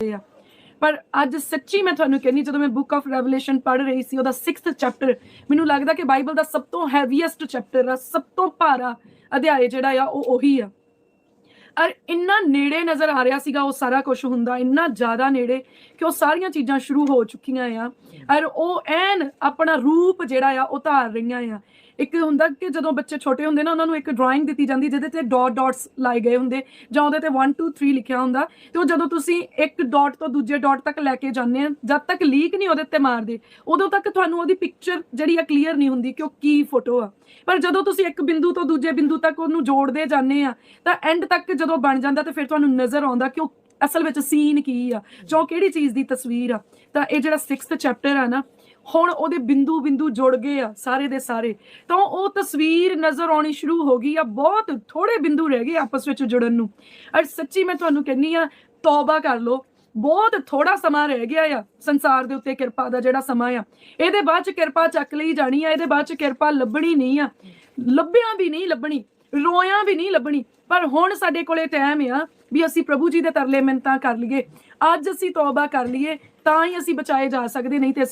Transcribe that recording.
ਆ। ਪਰ ਅੱਜ ਸੱਚੀ ਮੈਂ ਤੁਹਾਨੂੰ ਕਹਿੰਨੀ ਜਦੋਂ ਮੈਂ ਬੁੱਕ ਆਫ ਰੈਵਲੇਸ਼ਨ ਪੜ੍ਹ ਰਹੀ ਸੀ, ਉਹਦਾ 6th ਚੈਪਟਰ ਮੈਨੂੰ ਲੱਗਦਾ ਕਿ ਬਾਈਬਲ ਦਾ ਸਭ ਤੋਂ ਹੈਵੀਐਸਟ ਚੈਪਟਰ ਆ, ਸਭ ਤੋਂ ਭਾਰਾ ਅਧਿਆਇ ਜਿਹੜਾ ਆ, ਉਹ ਉਹੀ ਆ। ਔਰ ਇੰਨਾ ਨੇੜੇ ਨਜ਼ਰ ਆ ਰਿਹਾ ਸੀਗਾ ਉਹ ਸਾਰਾ ਕੁਝ ਹੁੰਦਾ, ਇੰਨਾ ਜ਼ਿਆਦਾ ਨੇੜੇ ਕਿ ਉਹ ਸਾਰੀਆਂ ਚੀਜ਼ਾਂ ਸ਼ੁਰੂ ਹੋ ਚੁੱਕੀਆਂ ਆ। ਔਰ ਉਹ ਐਨ ਆਪਣਾ ਰੂਪ ਜਿਹੜਾ ਆ, ਉਹ ਧਾਰ ਰਹੀਆਂ ਆ। ਇੱਕ ਹੁੰਦਾ ਕਿ ਜਦੋਂ ਬੱਚੇ ਛੋਟੇ ਹੁੰਦੇ ਨਾ, ਉਹਨਾਂ ਨੂੰ ਇੱਕ ਡਰਾਇੰਗ ਦਿੱਤੀ ਜਾਂਦੀ ਜਿਹਦੇ ਤੇ ਡਾਟ ਡਾਟਸ ਲਾਏ ਗਏ ਹੁੰਦੇ ਜਾਂ ਉਹਦੇ ਤੇ 1 2 3 ਲਿਖਿਆ ਹੁੰਦਾ। ਤੇ ਉਹ ਜਦੋਂ ਤੁਸੀਂ ਇੱਕ ਡਾਟ ਤੋਂ ਦੂਜੇ ਡਾਟ ਤੱਕ ਲੈ ਕੇ ਜਾਂਦੇ ਆ, ਜਦ ਤੱਕ ਲੀਕ ਨਹੀਂ ਉਹਦੇ ਤੇ ਮਾਰਦੇ, ਉਦੋਂ ਤੱਕ ਤੁਹਾਨੂੰ ਉਹਦੀ ਪਿਕਚਰ ਜਿਹੜੀ ਆ ਕਲੀਅਰ ਨਹੀਂ ਹੁੰਦੀ ਕਿ ਉਹ ਕੀ ਫੋਟੋ ਆ। ਪਰ ਜਦੋਂ ਤੁਸੀਂ ਇੱਕ ਬਿੰਦੂ ਤੋਂ ਦੂਜੇ ਬਿੰਦੂ ਤੱਕ ਉਹਨੂੰ ਜੋੜਦੇ ਜਾਂਦੇ ਆ, ਤਾਂ ਐਂਡ ਤੱਕ ਜਦੋਂ ਬਣ ਜਾਂਦਾ ਤੇ ਫਿਰ ਤੁਹਾਨੂੰ ਨਜ਼ਰ ਆਉਂਦਾ ਕਿ ਉਹ ਅਸਲ ਵਿੱਚ ਸੀਨ ਕੀ ਆ, ਜੋ ਕਿਹੜੀ ਚੀਜ਼ ਦੀ ਤਸਵੀਰ ਆ। ਤਾਂ ਇਹ ਜਿਹੜਾ 6th ਚੈਪਟਰ ਆ ਨਾ, ਹੁਣ ਉਹਦੇ ਬਿੰਦੂ ਬਿੰਦੂ ਜੁੜ ਗਏ ਆ ਸਾਰੇ ਦੇ ਸਾਰੇ। ਤਾਂ ਉਹ ਤਸਵੀਰ ਨਜ਼ਰ ਆਉਣੀ ਸ਼ੁਰੂ ਹੋ ਗਈ ਆ, ਬਹੁਤ ਥੋੜੇ ਬਿੰਦੂ ਰਹਿ ਗਏ ਆਪਸ ਵਿੱਚ ਜੁੜਨ ਨੂੰ। ਔਰ ਸੱਚੀ ਮੈਂ ਤੁਹਾਨੂੰ ਕਹਿੰਨੀ ਆ, ਤੌਬਾ ਕਰ ਲਓ, ਬਹੁਤ ਥੋੜਾ ਸਮਾਂ ਰਹਿ ਗਿਆ ਆ ਸੰਸਾਰ ਦੇ ਉੱਤੇ ਕਿਰਪਾ ਦਾ ਜਿਹੜਾ ਸਮਾਂ ਆ। ਇਹਦੇ ਬਾਅਦ ਚ ਕਿਰਪਾ ਚੱਕ ਲਈ ਜਾਣੀ ਆ, ਇਹਦੇ ਬਾਅਦ ਚ ਕਿਰਪਾ ਲੱਭਣੀ ਨਹੀਂ ਆ। ਲੱਭਿਆ ਵੀ ਨਹੀਂ ਲੱਭਣੀ, ਰੋਇਆ ਵੀ ਨਹੀਂ ਲੱਭਣੀ। ਪਰ ਹੁਣ ਸਾਡੇ ਕੋਲੇ ਟਾਈਮ ਆ ਵੀ ਅਸੀਂ ਪ੍ਰਭੂ ਜੀ ਦੇ ਤਰਲੇ ਮਿੰਤਾਂ ਕਰ ਲਈਏ। ਅੱਜ ਅਸੀਂ ਤੌਬਾ ਕਰ ਲਈਏ, ਤਾਂ ਹੀ ਅਸੀਂ ਬਚਾਏ ਜਾ ਸਕਦੇ, ਨਹੀਂ ਤੇ